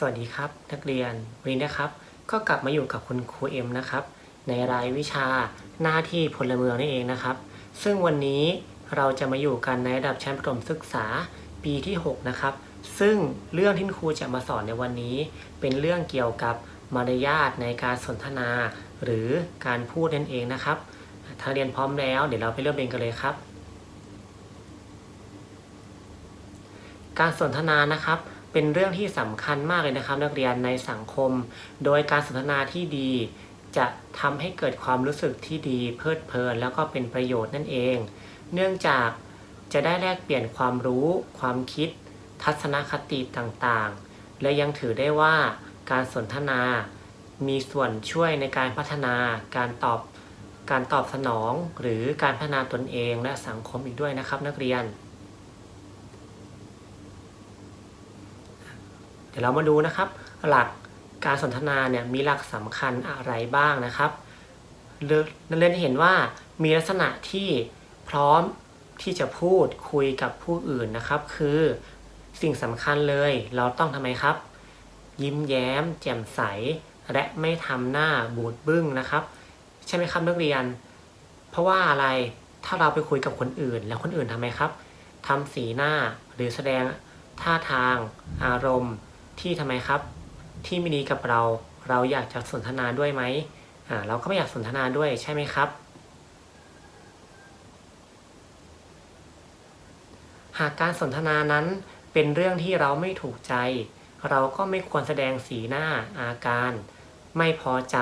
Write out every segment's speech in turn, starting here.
สวัสดีครับ นักเรียนวันนี้นะครับ ก็กลับมาอยู่กับคุณครูเอ็มนะครับ ในรายวิชาหน้าที่พลเมืองนั่นเองนะครับ ซึ่งวันนี้เราจะมาอยู่กันในระดับชั้นประถมศึกษาปีที่ 6 นะครับ ซึ่งเรื่องที่ครูจะมาสอนในวันนี้ เป็นเรื่องเกี่ยวกับมารยาทในการสนทนา หรือการพูดนั่นเองนะครับถ้าเรียนพร้อมแล้วเดี๋ยวเราไปเริ่มเรียนกันเลยครับ การสนทนานะครับ เป็นเรื่องที่สำคัญมากเลยนะครับ นักเรียนในสังคม โดยการสนทนาที่ดี จะทำให้เกิดความรู้สึกที่ดีเพลิดเพลิน แล้วก็เป็นประโยชน์นั่นเอง เนื่องจากจะได้แลกเปลี่ยนความรู้ ความคิด ทัศนคติต่างๆ และยังถือได้ว่าการสนทนา มีส่วนช่วยในการพัฒนาการตอบการตอบสนองหรือการพัฒนาตนเองและสังคมอีกด้วยนะครับนักเรียน ดี๋ยวเรามาดูนะครับ หลักการสนทนาเนี่ยมีหลักสำคัญอะไรบ้างนะครับเรียนเห็นว่ามีลักษณะที่พร้อมที่จะพูดคุยกับผู้อื่นนะครับ คือสิ่งสำคัญเลย เราต้องทำไมครับ ยิ้มแย้ม แจ่มใส และไม่ทำหน้าบูดบึ้งนะครับ ใช่ไหมครับนักเรียน เพราะว่าอะไรถ้าเราไปคุยกับคนอื่น แล้วคนอื่นทำไมครับทำสีหน้าหรือแสดงท่าทางอารมณ์ ที่ทำไมครับ ที่ไม่ดีกับเรา เราอยากจะสนทนาด้วยไหมอ่าเราก็ไม่อยากสนทนาด้วยใช่ไหมครับ หากการสนทนานั้นเป็นเรื่องที่เราไม่ถูกใจ เราก็ไม่ควรแสดงสีหน้าอาการ ไม่พอใจ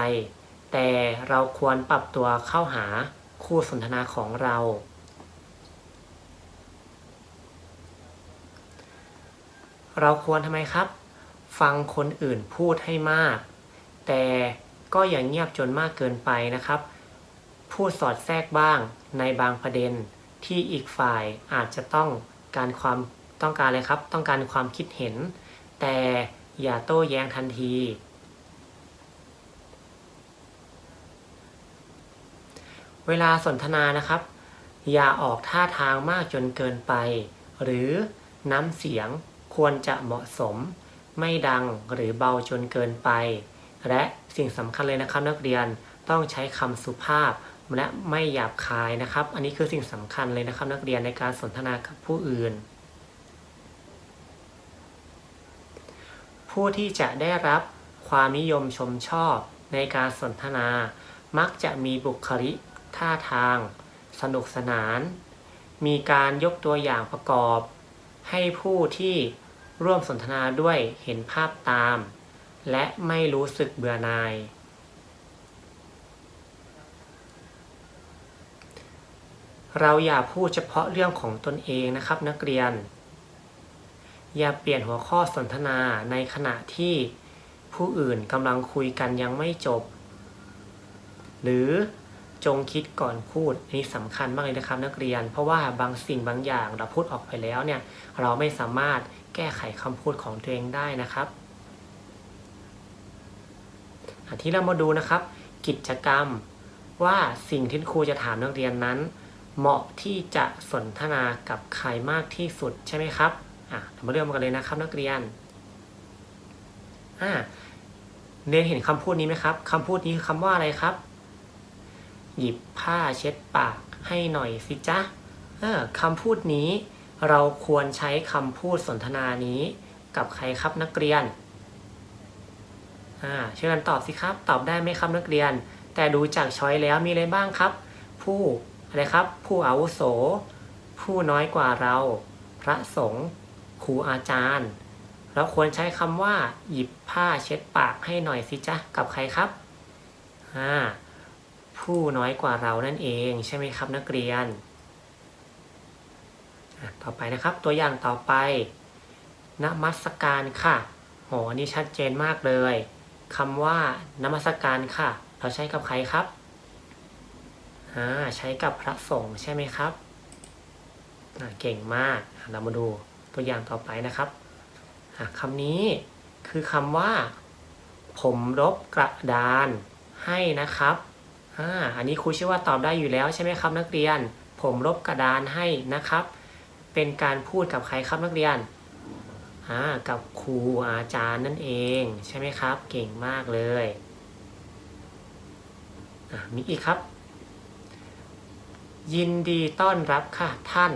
แต่เราควรปรับตัวเข้าหาคู่สนทนาของเรา เราควรทำไมครับ ฟังคนอื่นพูดให้มาก แต่ก็อย่าเงียบจนมากเกินไปนะครับ พูดสอดแทรกบ้างในบางประเด็นที่อีกฝ่ายอาจจะต้องการความต้องการเลยครับ ต้องการความคิดเห็น แต่อย่าโต้แย้งทันที เวลาสนทนานะครับ อย่าออกท่าทางมากจนเกินไป หรือน้ำเสียงควรจะเหมาะสม ไม่ดังหรือเบาจนเกินไป และสิ่งสำคัญเลยนะครับนักเรียนต้องใช้คำสุภาพและไม่หยาบคายนะครับ อันนี้คือสิ่งสำคัญเลยนะครับนักเรียนในการสนทนากับผู้อื่น ผู้ที่จะได้รับความนิยมชมชอบในการสนทนา มักจะมีบุคลิกท่าทาง สนุกสนาน มีการยกตัวอย่างประกอบ ให้ผู้ที่ ร่วมสนทนาด้วยเห็นภาพตาม และไม่รู้สึกเบื่อหน่าย เราอย่าพูดเฉพาะเรื่องของตนเองนะครับนักเรียน อย่าเปลี่ยนหัวข้อสนทนาในขณะที่ผู้อื่นกำลังคุยกันยังไม่จบ หรือจงคิดก่อนพูดอันนี้สำคัญมากเลยนะครับนักเรียน เพราะว่าบางสิ่งบางอย่างเราพูดออกไปแล้วเนี่ย เราไม่สามารถ แก้ไขคำพูดของตัวเองได้นะครับที่เรามาดูนะครับ กิจกรรมว่าสิ่งที่ครูจะถามนักเรียนนั้น เหมาะที่จะสนทนากับใครมากที่สุดใช่ไหมครับอะเรามาเริ่มกันเลยนะครับนักเรียนอ่าเรียนเห็นคำพูดนี้ไหมครับคำพูดนี้คือคำว่าอะไรครับ หยิบผ้าเช็ดปากให้หน่อยสิจ๊ะเออคำพูดนี้ เราควรใช้คำพูดสนทนานี้กับใครครับนักเรียนอ่าช่วยกันตอบสิครับ ตอบได้ไหมครับนักเรียน แต่ดูจากช้อยแล้วมีอะไรบ้างครับ ผู้อะไรครับ ผู้อาวุโส ผู้น้อยกว่าเรา พระสงฆ์ครูอาจารย์ เราควรใช้คำว่า หยิบผ้าเช็ดปากให้หน่อยสิจ๊ะกับใครครับผู้น้อยกว่าเรานั่นเองใช่ไหมครับนักเรียน ต่อไปนะครับ ตัวอย่างต่อไปนมัสการค่ะโหอันนี้ชัดเจนมากเลยคำว่านมัสการค่ะ เราใช้กับใครครับอ่าใช้กับพระสงฆ์ใช่ไหมครับเก่งมากเรามาดูตัวอย่างต่อไปนะครับคำนี้คือคำว่า ผมรบกระดานให้นะครับอ่าอันนี้ครูเชื่อว่าตอบได้อยู่แล้วใช่ไหมครับนักเรียน ผมรบกระดานให้นะครับ เป็นการพูดกับใครครับนักเรียนอ่ากับครูอาจารย์นั่นเอง ใช่ไหมครับ เก่งมากเลยมีอีกครับ ยินดีต้อนรับค่ะท่าน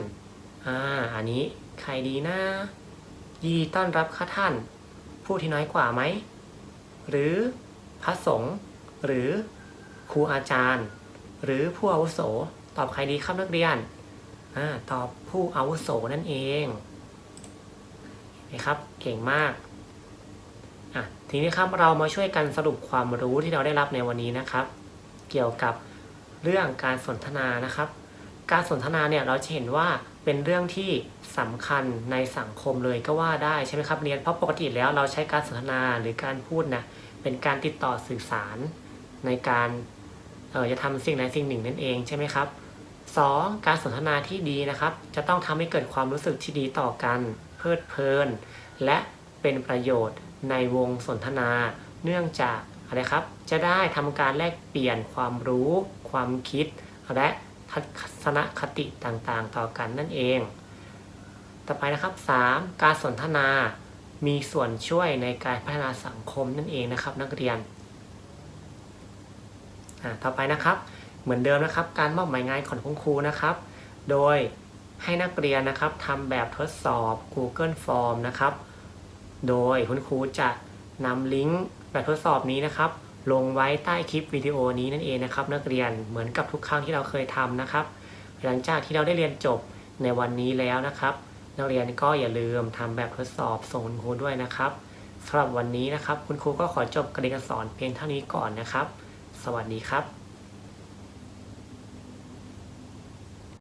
อ่าอันนี้ใครดีนะยินดีต้อนรับค่ะท่าน ผู้ที่น้อยกว่าไหม หรือพระสงฆ์หรือครูอาจารย์ หรือผู้อาวุโส ตอบใครดีครับนักเรียน ตอบผู้อาวุโสนั่นเองนะครับ เก่งมากอะทีนี้ครับเรามาช่วยกันสรุปความรู้ที่เราได้รับในวันนี้นะครับ เกี่ยวกับเรื่องการสนทนานะครับ การสนทนาเนี่ยเราจะเห็นว่าเป็นเรื่องที่สำคัญในสังคมเลยก็ว่าได้ใช่ไหมครับเรียนเพราะปกติแล้วเราใช้การสนทนาหรือการพูดนะเป็นการติดต่อสื่อสารในการเออจะทำสิ่งใดสิ่งหนึ่งนั่นเองใช่ไหมครับ สองการสนทนาที่ดีนะครับ จะต้องทำให้เกิดความรู้สึกที่ดีต่อกัน เพลิดเพลิน และเป็นประโยชน์ในวงสนทนา เนื่องจากอะไรครับ จะได้ทำการแลกเปลี่ยนความรู้ ความคิด และทัศนคติต่างๆ ต่อกันนั่นเอง ต่อไปนะครับ 3. การสนทนา มีส่วนช่วยในการพัฒนาสังคมนั่นเองนะครับ นักเรียนอ่าต่อไปนะครับ เหมือนเดิมนะครับ การมอบหมายงานของคุณครูนะครับ โดยให้นักเรียนนะครับทำแบบทดสอบ Google Form นะครับ โดยคุณครูจะนำลิงก์แบบทดสอบนี้นะครับ ลงไว้ใต้คลิปวิดีโอนี้นั่นเองนะครับ นักเรียนเหมือนกับทุกครั้งที่เราเคยทำนะครับ หลังจากที่เราได้เรียนจบในวันนี้แล้วนะครับ นักเรียนก็อย่าลืมทำแบบทดสอบส่งคุณครูด้วยนะครับสำหรับวันนี้นะครับ คุณครูก็ขอจบการเรียนการสอนเพียงเท่านี้ก่อนนะครับ สวัสดีครับ